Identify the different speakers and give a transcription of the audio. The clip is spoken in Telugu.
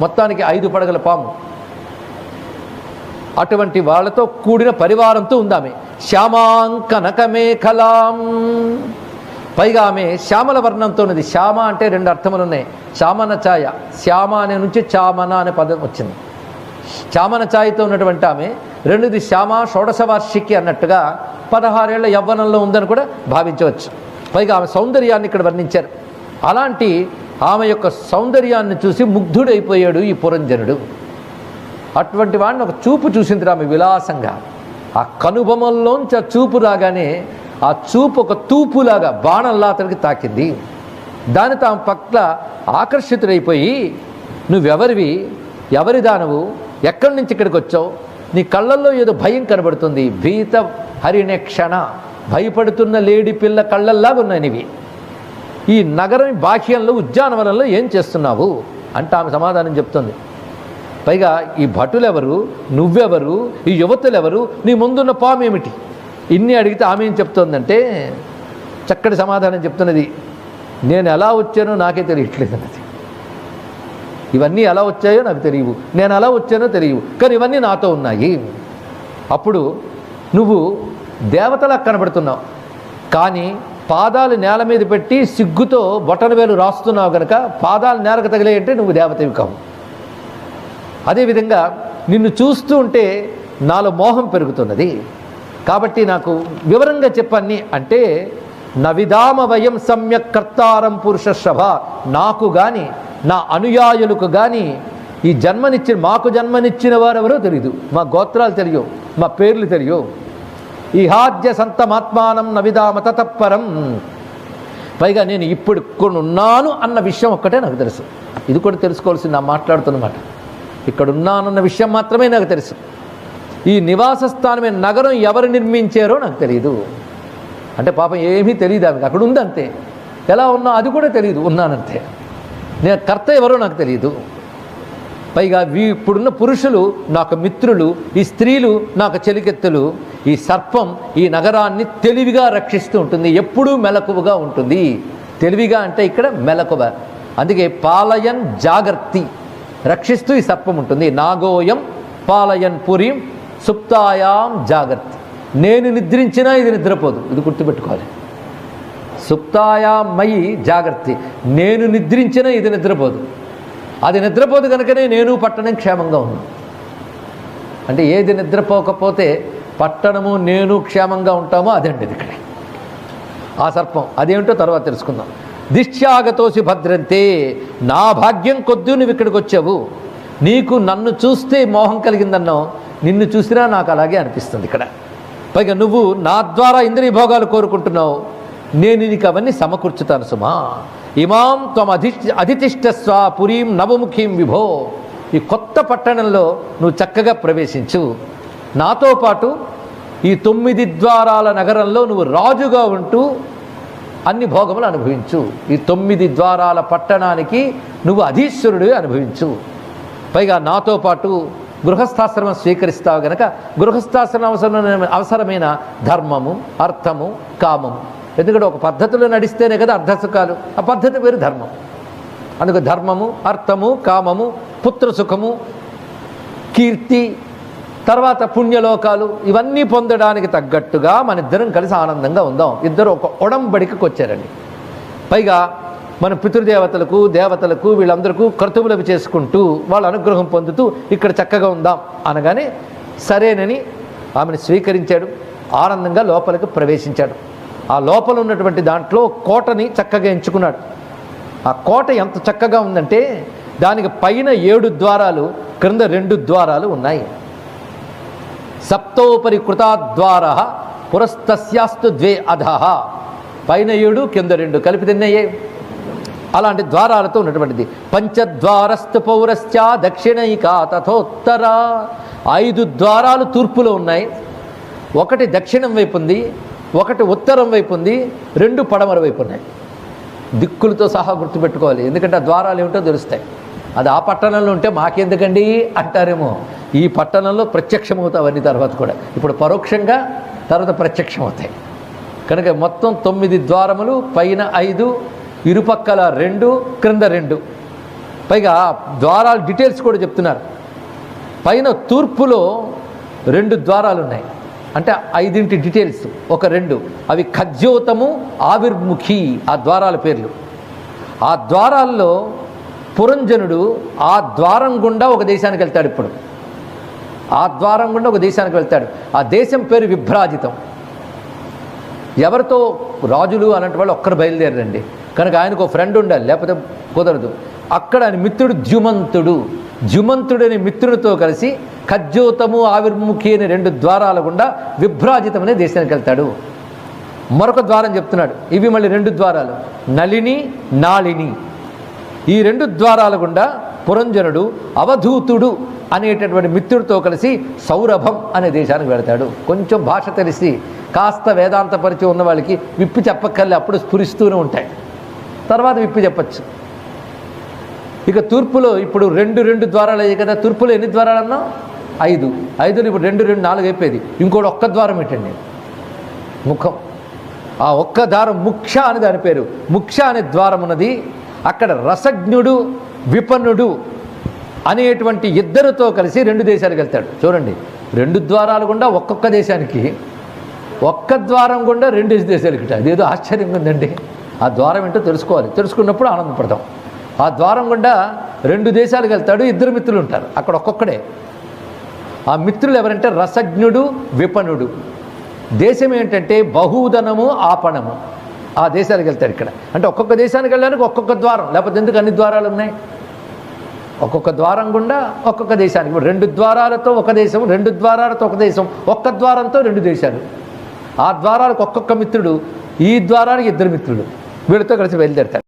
Speaker 1: మొత్తానికి ఐదు పడగల పాము. అటువంటి వాళ్ళతో కూడిన పరివారంతో ఉందామె. శ్యామాంకనకమేఖలాం పైగా ఆమె శ్యామల వర్ణంతో ఉన్నది శ్యామ అంటే రెండు అర్థములు ఉన్నాయి చామన ఛాయ. శ్యామ అనే నుంచి చామన అనే పదం వచ్చింది. చామన ఛాయతో ఉన్నటువంటి ఆమె రెండుది శ్యామ షోడశ వార్షికి అన్నట్టుగా పదహారేళ్ళ యవ్వనంలో ఉందని కూడా భావించవచ్చు. పైగా ఆమె సౌందర్యాన్ని ఇక్కడ వర్ణించారు. అలాంటి ఆమె యొక్క సౌందర్యాన్ని చూసి ముగ్ధుడైపోయాడు ఈ పురంజనుడు. అటువంటి వాడిని ఒక చూపు చూసింది ఆమె విలాసంగా. ఆ కనుబొమల్లోంచి ఆ చూపు రాగానే ఆ చూపు ఒక తూపులాగా బాణంలా అతనికి తాకింది. దాని తాము పట్ల ఆకర్షితుడైపోయి నువ్వెవరివి? ఎవరి దానవు? ఎక్కడి నుంచి ఇక్కడికి వచ్చావు? నీ కళ్ళల్లో ఏదో భయం కనబడుతుంది. భీత హరిణ క్షణ. భయపడుతున్న లేడి పిల్ల కళ్ళల్లాగా ఉన్నాయి నీవి. ఈ నగరం బాహ్యంలో ఉద్యానవనంలో ఏం చేస్తున్నావు? అంటే ఆమె సమాధానం చెప్తుంది. పైగా ఈ భటులెవరు నువ్వెవరు ఈ యువతులెవరు నీ ముందున్న పాము ఏమిటి ఇన్ని అడిగితే ఆమె ఏం చెప్తోందంటే చక్కటి సమాధానం చెప్తున్నది. నేను ఎలా వచ్చానో నాకే తెలియట్లేదు అన్నది. ఇవన్నీ ఎలా వచ్చాయో నాకు తెలియవు. నేను ఎలా వచ్చానో తెలియవు. కానీ ఇవన్నీ నాతో ఉన్నాయి. అప్పుడు నువ్వు దేవతలా కనబడుతున్నావు. కానీ పాదాలు నేల మీద పెట్టి సిగ్గుతో బొటన వేలు రాస్తున్నావు గనక పాదాలు నేలకు తగిలేయంటే నువ్వు దేవతవి కావు. అదేవిధంగా నిన్ను చూస్తూ ఉంటే నాలో మోహం పెరుగుతున్నది. కాబట్టి నాకు వివరంగా చెప్పన్ని అంటే నవిధామ వయం సమ్యక్ కర్తారం పురుష సభ నాకు గాని నా అనుయాయులకు గాని ఈ జన్మనిచ్చిన మాకు జన్మనిచ్చిన వారెవరో తెలియదు మా గోత్రాలు తెలియవు మా పేర్లు తెలియవు. ఇహాద్య సంతమాత్మానం నవిదామ తతపరం. పైగా నేను ఇప్పుడు ఇక్కడ ఉన్నాను అన్న విషయం ఒక్కటే నాకు తెలుసు. ఇది కూడా తెలుసుకోవాల్సింది నా మాట్లాడుతున్నమాట ఇక్కడ ఉన్నానన్న విషయం మాత్రమే నాకు తెలుసు. ఈ నివాస స్థానమైన నగరం ఎవరు నిర్మించారో నాకు తెలియదు అంటే పాపం ఏమీ తెలియదు ఆమెకు. అక్కడ ఉందంతే. ఎలా ఉన్నా అది కూడా తెలియదు ఉన్నానంతే. నేను కర్త ఎవరో నాకు తెలియదు పైగా వీ ఇప్పుడున్న పురుషులు నాకు మిత్రులు ఈ స్త్రీలు నాకు చెలికెత్తులు ఈ సర్పం ఈ నగరాన్ని తెలివిగా రక్షిస్తూ ఉంటుంది ఎప్పుడూ మెలకువగా ఉంటుంది. తెలివిగా అంటే ఇక్కడ మెలకువ. అందుకే పాలయన్ జాగర్తి రక్షిస్తూ ఈ సర్పం ఉంటుంది. నాగోయం పాలయన్ పురీం సుప్తాయాం జాగర్తి. నేను నిద్రించినా ఇది నిద్రపోదు. ఇది గుర్తుపెట్టుకోవాలి. సుప్తాయాం మయి జాగ్రత్త నేను నిద్రించినా ఇది నిద్రపోదు. అది నిద్రపోదు కనుకనే నేను పట్టణం క్షేమంగా ఉన్నాను. అంటే ఏది నిద్రపోకపోతే పట్టణము నేను క్షేమంగా ఉంటామో అదండి ఇది ఇక్కడ. ఆ సర్పం అదేమిటో తర్వాత తెలుసుకుందాం. దిశ్యాగతోసి భద్రంతే నా భాగ్యం కొద్దీ నువ్వు ఇక్కడికి వచ్చావు. నీకు నన్ను చూస్తే మోహం కలిగిందన్నావు. నిన్ను చూసినా నాకు అలాగే అనిపిస్తుంది ఇక్కడ. పైగా నువ్వు నా ద్వారా ఇంద్రియ భోగాలు కోరుకుంటున్నావు. నేను నీకు అవన్నీ సమకూర్చుతాను సుమా. ఇమాం త్వం అధి అధితిష్టస్వ పురీం నవముఖీం విభో. ఈ కొత్త పట్టణంలో నువ్వు చక్కగా ప్రవేశించు. నాతో పాటు ఈ తొమ్మిది ద్వారాల నగరంలో నువ్వు రాజుగా ఉంటూ అన్ని భోగములు అనుభవించు. ఈ తొమ్మిది ద్వారాల పట్టణానికి నువ్వు అధీశ్వరుడు అనుభవించు. పైగా నాతో పాటు గృహస్థాశ్రమం స్వీకరిస్తావు గనక గృహస్థాశ్రమం అవసరమైన అవసరమైన ధర్మము అర్థము కామము. ఎందుకంటే ఒక పద్ధతిలో నడిస్తేనే కదా అర్ధసుఖాలు ఆ పద్ధతి పేరు ధర్మం. అందుకు ధర్మము అర్థము కామము పుత్ర సుఖము కీర్తి తర్వాత పుణ్యలోకాలు ఇవన్నీ పొందడానికి తగ్గట్టుగా మన ఇద్దరం కలిసి ఆనందంగా ఉందాం. ఇద్దరు ఒక ఒడంబడికి వచ్చారండి. పైగా మన పితృదేవతలకు దేవతలకు వీళ్ళందరికీ కర్తవులవి చేసుకుంటూ వాళ్ళ అనుగ్రహం పొందుతూ ఇక్కడ చక్కగా ఉందాం అనగానే సరేనని ఆమెను స్వీకరించాడు. ఆనందంగా లోపలికి ప్రవేశించాడు. ఆ లోపల ఉన్నటువంటి దాంట్లో కోటని చక్కగా ఎంచుకున్నాడు. ఆ కోట ఎంత చక్కగా ఉందంటే దానికి పైన ఏడు ద్వారాలు క్రింద రెండు ద్వారాలు ఉన్నాయి. సప్తోపరి కృతాద్వార పురస్తస్యాస్తు ద్వే అధహ పైన ఏడు కింద రెండు కలిపి తిన్నయ్యే. అలాంటి ద్వారాలతో ఉన్నటువంటిది. పంచద్వారస్థ పౌరశ్చ దక్షిణైక తథోత్తర. ఐదు ద్వారాలు తూర్పులో ఉన్నాయి. ఒకటి దక్షిణం వైపు ఉంది ఒకటి ఉత్తరం వైపు ఉంది రెండు పడమర వైపు ఉన్నాయి. దిక్కులతో సహా గుర్తుపెట్టుకోవాలి. ఎందుకంటే ఆ ద్వారాలు ఏమిటో తెలుస్తాయి. అది ఆ పట్టణంలో ఉంటే మాకెందుకండి అంటారేమో. ఈ పట్టణంలో ప్రత్యక్షం అవన్నీ తర్వాత కూడా. ఇప్పుడు పరోక్షంగా తర్వాత ప్రత్యక్షమవుతాయి. కనుక మొత్తం తొమ్మిది ద్వారములు పైన ఐదు ఇరుపక్కల రెండు క్రింద రెండు. పైగా ద్వారాల డీటెయిల్స్ కూడా చెప్తున్నారు. పైన తూర్పులో రెండు ద్వారాలు ఉన్నాయి అంటే ఐదింటి డీటెయిల్స్ ఒక రెండు. అవి ఖజ్యోతము ఆవిర్ముఖి ఆ ద్వారాల పేర్లు. ఆ ద్వారాల్లో పురంజనుడు ఆ ద్వారం గుండా ఒక దేశానికి వెళ్తాడు ఇప్పుడు. ఆ ద్వారం గుండా ఒక దేశానికి వెళ్తాడు. ఆ దేశం పేరు విభ్రాజితం. ఎవరితో? రాజులు అన్నట్టు వాళ్ళు ఒక్కరు బయలుదేరండి కనుక ఆయనకు ఒక ఫ్రెండ్ ఉండాలి లేకపోతే కుదరదు. అక్కడ ఆయన మిత్రుడు ద్యుమంతుడు. ద్యుమంతుడు అనే మిత్రుడితో కలిసి ఖజ్జోతము ఆవిర్ముఖి అనే రెండు ద్వారాల గుండా విభ్రాజితం అనే దేశానికి వెళ్తాడు. మరొక ద్వారం చెప్తున్నాడు. ఇవి మళ్ళీ రెండు ద్వారాలు. నలిని నాళిని. ఈ రెండు ద్వారాల గుండా పురంజనుడు అవధూతుడు అనేటటువంటి మిత్రుడితో కలిసి సౌరభం అనే దేశానికి వెళతాడు. కొంచెం భాష తెలిసి కాస్త వేదాంత పరిచయం ఉన్న వాళ్ళకి విప్పి చెప్పక్కర్లే అప్పుడు స్ఫురిస్తూనే ఉంటాయి. తర్వాత విప్పి చెప్పచ్చు. ఇక తూర్పులో ఇప్పుడు రెండు రెండు ద్వారాలు అయ్యాయి కదా తూర్పులో ఎన్ని ద్వారాలు అన్నా ఐదు. ఐదులో ఇప్పుడు రెండు రెండు నాలుగు అయిపోయింది. ఇంకోటి ఒక్క ద్వారం ఏంటండి ముఖం. ఆ ఒక్క ద్వారం ముఖ్య అని దాని పేరు. ముఖ్య అనే ద్వారం ఉన్నది అక్కడ రసజ్ఞుడు విపన్నుడు అనేటువంటి ఇద్దరితో కలిసి రెండు దేశాలకు వెళ్తాడు. చూడండి రెండు ద్వారాలు గుండా ఒక్కొక్క దేశానికి ఒక్క ద్వారం గుండా రెండు దేశాలకి అదేదో ఆశ్చర్యంగా ఉందండి. ఆ ద్వారం ఏంటో తెలుసుకోవాలి. తెలుసుకున్నప్పుడు ఆనందపడతాం. ఆ ద్వారం గుండా రెండు దేశాలకు వెళ్తాడు ఇద్దరు మిత్రులు ఉంటారు. అక్కడ ఒక్కొక్కడే. ఆ మిత్రులు ఎవరంటే రసజ్ఞుడు విపణుడు దేశం ఏంటంటే బహుధనము ఆపణము. ఆ దేశానికి వెళ్తాడు ఇక్కడ. అంటే ఒక్కొక్క దేశానికి వెళ్ళడానికి ఒక్కొక్క ద్వారం లేకపోతే ఎందుకు అన్ని ద్వారాలు ఉన్నాయి? ఒక్కొక్క ద్వారం గుండా ఒక్కొక్క దేశానికి. ఇప్పుడు రెండు ద్వారాలతో ఒక దేశం రెండు ద్వారాలతో ఒక దేశం ఒక్క ద్వారంతో రెండు దేశాలు. ఆ ద్వారాలకు ఒక్కొక్క మిత్రుడు ఈ ద్వారానికి ఇద్దరు మిత్రుడు వీడితో కలిసి బయలుదేరతాడు